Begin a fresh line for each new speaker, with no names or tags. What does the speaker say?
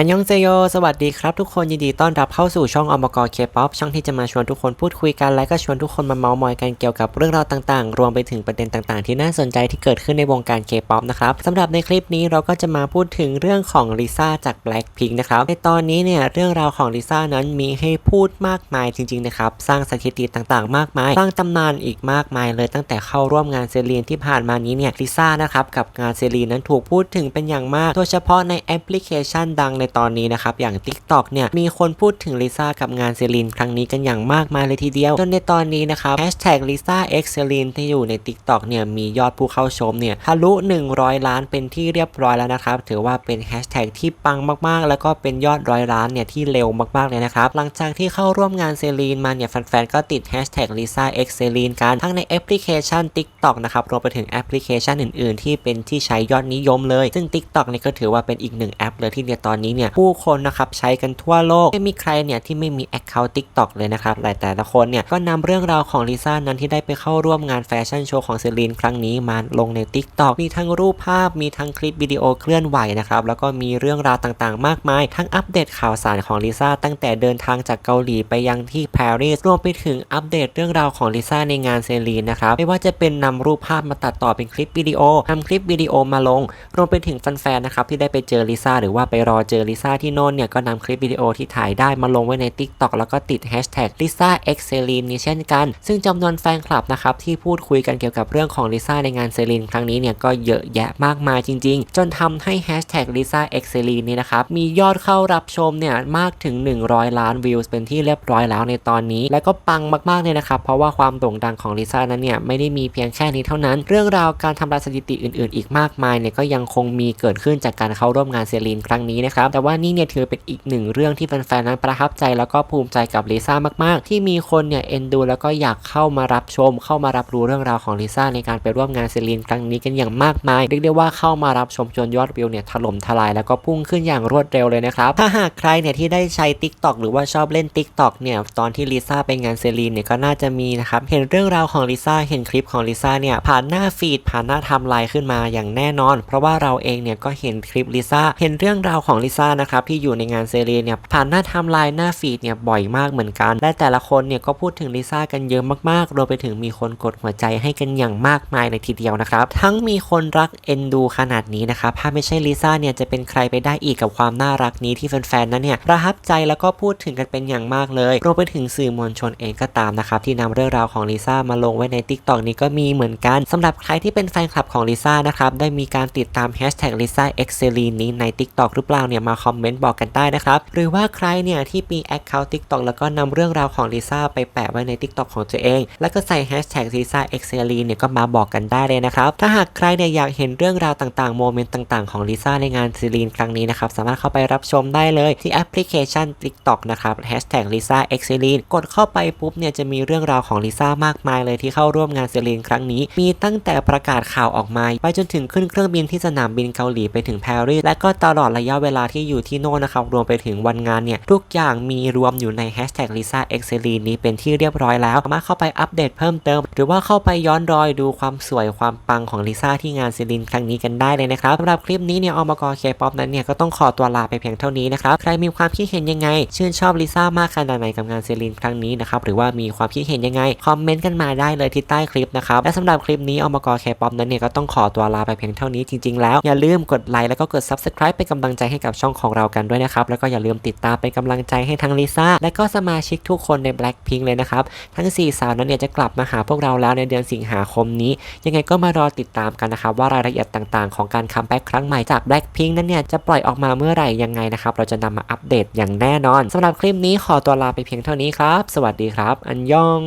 อันยองเซโย สวัสดีครับทุกคนยินดีต้อนรับเข้าสู่ช่องอมกรเคป๊อปช่องที่จะมาชวนทุกคนพูดคุยกัน และก็ชวนทุกคนมาเมาส์มอยกันเกี่ยวกับเรื่องราวต่างๆ รวมไปถึงประเด็นต่างๆ ที่น่าสนใจที่เกิดขึ้นในวงการเคป๊อปนะครับสำหรับในคลิปนี้เราก็จะมาพูดถึงเรื่องของลิซ่าจาก Blackpink นะครับ ในตอนนี้เนี่ยเรื่องราวของลิซ่านั้นมีให้พูดมากมายจริงๆนะครับสร้างสถิติต่างๆ มากมาย สร้างตำนานอีกมากมายเลยตั้งแต่เข้าร่วมงานเซรีนที่ผ่านมานี้เนี่ยลิซ่านะครับกับงานเซรีนนั้นถูกพูดถึงเป็นอย่างมาก โดยเฉพาะในแอปพลิเคชันดังในตอนนี้นะครับอย่าง TikTok เนี่ยมีคนพูดถึงลิซ่ากับงานเซรีนครั้งนี้กันอย่างมากมายเลยทีเดียว จนในตอนนี้นะครับแฮชแท็กลิซ่าเอ็กเซรีนที่อยู่ใน TikTok เนี่ยมียอดผู้เข้าชมเนี่ยทะลุ 100 ล้านเป็นที่เรียบร้อยแล้วนะครับถือว่าเป็นแฮชแท็กที่ปังมากๆ แล้วก็เป็นยอดร้อยล้านเนี่ยที่เร็วมากๆเลยนะครับหลังจากที่เข้าร่วมงานเซรีนมาเนี่ยแฟนๆก็ติดแฮชแท็กลิซ่าเอ็กเซรีนกันทั้งในแอปพลิเคชัน TikTok นะครับรวมไปถึงแอปพลิเคชันอื่น ๆ ที่เป็นที่ใช้ยอดนิยมเลย ซึ่ง TikTok เนี่ยก็ถือว่าเป็นอีกหนึ่งแอปเลยที่เนี่ยตอนนี้เนี่ยผู้คนนะครับใช้กันทั่วโลกไม่มีใครเนี่ยที่ไม่มี Account TikTok เลยนะครับแต่แต่ละคนเนี่ยก็นำเรื่องราวของลิซ่านั้นที่ได้ไปเข้าร่วมงานแฟชั่นโชว์ของเซรีนครั้งนี้มาลงใน TikTok มีทั้งรูปภาพมีทั้งคลิปวิดีโอเคลื่อนไหวนะครับแล้วก็มีเรื่องราวต่างๆ มากมาย ทั้งอัปเดตข่าวสารของลิซ่าตั้งแต่เดินทางจากเกาหลีไปยังที่ปารีสรวมไปถึงอัปเดตเรื่องราวของลิซ่าในงานเซรีนนะครับไม่ว่าจะเป็นนำรูปภาพมาตัดต่อเป็นคลิปวิดีโอนำคลิปวิดีโอมาลง รวมไปถึงแฟนๆนะครับที่ได้ไปเจอลิซ่าหรือว่าไปรอเจอลิซ่าที่โน่นเนี่ยก็นำคลิปวิดีโอที่ถ่ายได้มาลงไว้ใน TikTok แล้วก็ติด Hashtag Lisa X c e l i n นี้เช่นกัน ซึ่งจำนวนแฟนคลับนะครับที่พูดคุยกันเกี่ยวกับเรื่องของลิซ่าในงานเซรีนครั้งนี้เนี่ยก็เยอะแยะมากมายจริง ๆ จนทำให้ Hashtag Lisa X c e l i n นี้นะครับมียอดเข้ารับชมเนี่ยมากถึง 100 ล้านวิวเป็นที่เรียบร้อยแล้วในตอนนี้ และก็ปังมากๆเลยนะครับเพราะว่าความโด่งดังของลิซ่านั้นเนี่ยไม่ได้มีเพียงแค่นี้เท่านั้น เรื่องราวการทำลายสถิติอื่น ๆ อีกมากมายเนี่ยก็ยังคงมีเกิดขึ้นจากการเข้าร่วมงานเซรีนครั้งนี้นะครับแต่ว่านี่เนี่ยถือเป็นอีกหนึ่งเรื่องที่แฟนๆนั้นประทับใจแล้วก็ภูมิใจกับลิซ่ามากๆ ที่มีคนเนี่ยเอ็นดูแล้วก็อยากเข้ามารับชม เข้ามารับรู้เรื่องราวของลิซ่าในการไปร่วมงานเซรีนครั้งนี้กันอย่างมากมายเรียกได้ว่าเข้ามารับชมจนยอดวิวเนี่ยถล่มทลายแล้วก็พุ่งขึ้นอย่างรวดเร็วเลยนะครับถ้าหากใครเนี่ยที่ได้ใช้ Tik t o อกหรือว่าชอบเล่น Tik t o อกเนี่ยตอนที่ลิซ่าไปงานเซรีนเนี่ยก็น่าจะมีนะครับเห็นเรื่องราวของลิซ่าเห็นคลิปของลิซ่าเนี่ยผ่านหน้าฟีดผ่านหน้าไทม์ไลน์ขึ้นมาอย่างแน่นอน เพราะว่าเราเองเนี่ยก็เห็นคลิปลิซ่าเห็นเรื่องราวของลิซ่านะครับที่อยู่ในงานเซรีนเนี่ยผ่านหน้าไทม์ไลน์หน้าฟีดเนี่ยบ่อยมากเหมือนกัน และแต่ละคนเนี่ยก็พูดถึงลิซ่ากันเยอะมากๆรวมไปถึงมีคนกดหัวใจให้กันอย่างมากมายเลยทีเดียวนะครับ ทั้งมีคนรักเอ็นดูขนาดนี้นะครับถ้าไม่ใช่ลิซ่าเนี่ยจะเป็นใครไปได้อีกกับความน่ารักนี้ที่แฟนๆนั้นเนี่ยประทับใจแล้วก็พูดถึงกันเป็นอย่างมากเลยรวมไปถึงสื่อมวลชนเองก็ตามนะครับที่นำเรื่องราวของลิซ่ามาลงไว้ใน t ิ k t o k นี้ก็มีเหมือนกันสำหรับใครที่เป็นแฟนคลับของลิซ่านะครับได้มีการติดตามแฮชแท็กลิซ่าเอ็กเซลีนนี้ใน t ิ k t o k หรือเปล่าเนี่ยมาคอมเมนต์บอกกันได้นะครับ หรือว่าใครเนี่ยที่มีแอคเคาท์ TikTok แล้วก็นำเรื่องราวของลิซ่าไปแปะไว้ใน TikTok ของตัวเอง แล้วก็ใส่แฮชแท็กลิซ่าเอ็กเซลีเนี่ยก็มาบอกกันได้เลยนะครับ ถ้าหากใครเนี่ยอยากเห็นเรื่องราวต่างๆโมเมนต์ต่างๆของลิซ่าในงานซีรีนครั้งนี้นะครับสามารถเข้าไปรับชมได้เลยที่แอปพลิเคชัน TikTok นะครับแฮชแท็กลิซ่าเอ็กเซลีนกดเข้าไปปุ๊บเนี่ยจะมีเรื่องราวของลิซ่ามากมายเลยที่เข้าร่วมงานซีรีนครั้งนี้ มีตั้งแต่ประกาศข่าวออกมาไปจนถึงขึ้นเครื่องบินที่สนามบินเกาหลีไปถึงปารีสและก็ตลอดระยะเวลาที่อยู่ที่โน่นนะครับรวมไปถึงวันงานเนี่ยทุกอย่างมีรวมอยู่ในแฮชแท็กลิซ่าเอ็กเซลีนนี้เป็นที่เรียบร้อยแล้ว สามารถเข้าไปอัปเดตเพิ่มเติม หรือว่าเข้าไปย้อนรอยดูความสวยความปังของลิซ่าที่งานซีลินครั้งนี้กันได้เลยนะครับสำหรับคลิปนี้เนี่ยอมกรเคป๊อปนั้นเนี่ยก็ต้องขอตัวลาไปเพียงเท่านี้นะครับใครมีความคิดเห็นยังไง ชื่นชอบลิซ่ามากขนาดไหนกับงานซีลินครั้งนี้นะครับหรือว่ามีความคิดเห็นยังไงคอมเมนต์กันมาได้เลยที่ใต้คลิปนะครับและสำหรับคลิปนี้อมกเคป๊อปนั้นเนี่ยก็ต้องขอตัวลาไปเพียงเท่านี้จริง ๆ แล้วอย่าลืมกดไลค์แล้วก็กด subscribe เป็นกำลังใจให้กับช่องของเรากันด้วยนะครับ แล้วก็อย่าลืมติดตามเป็นกำลังใจให้ทั้งลิซ่าและก็สมาชิกทุกคนใน Blackpink เลยนะครับ ทั้ง 4 สาวนั้นเนี่ยจะกลับมาหาพวกเราแล้วในเดือนสิงหาคมนี้ ยังไงก็มารอติดตามกันนะครับ ว่ารายละเอียดต่างๆ ของการคัมแบ็กครั้งใหม่จาก Blackpink นั้นเนี่ยจะปล่อยออกมาเมื่อไหร่ยังไงนะครับเราจะนำมาอัปเดตอย่างแน่นอนสำหรับคลิปนี้ขอตัวลาไปเพียงเท่านี้ครับ สวัสดีครับ อันยอง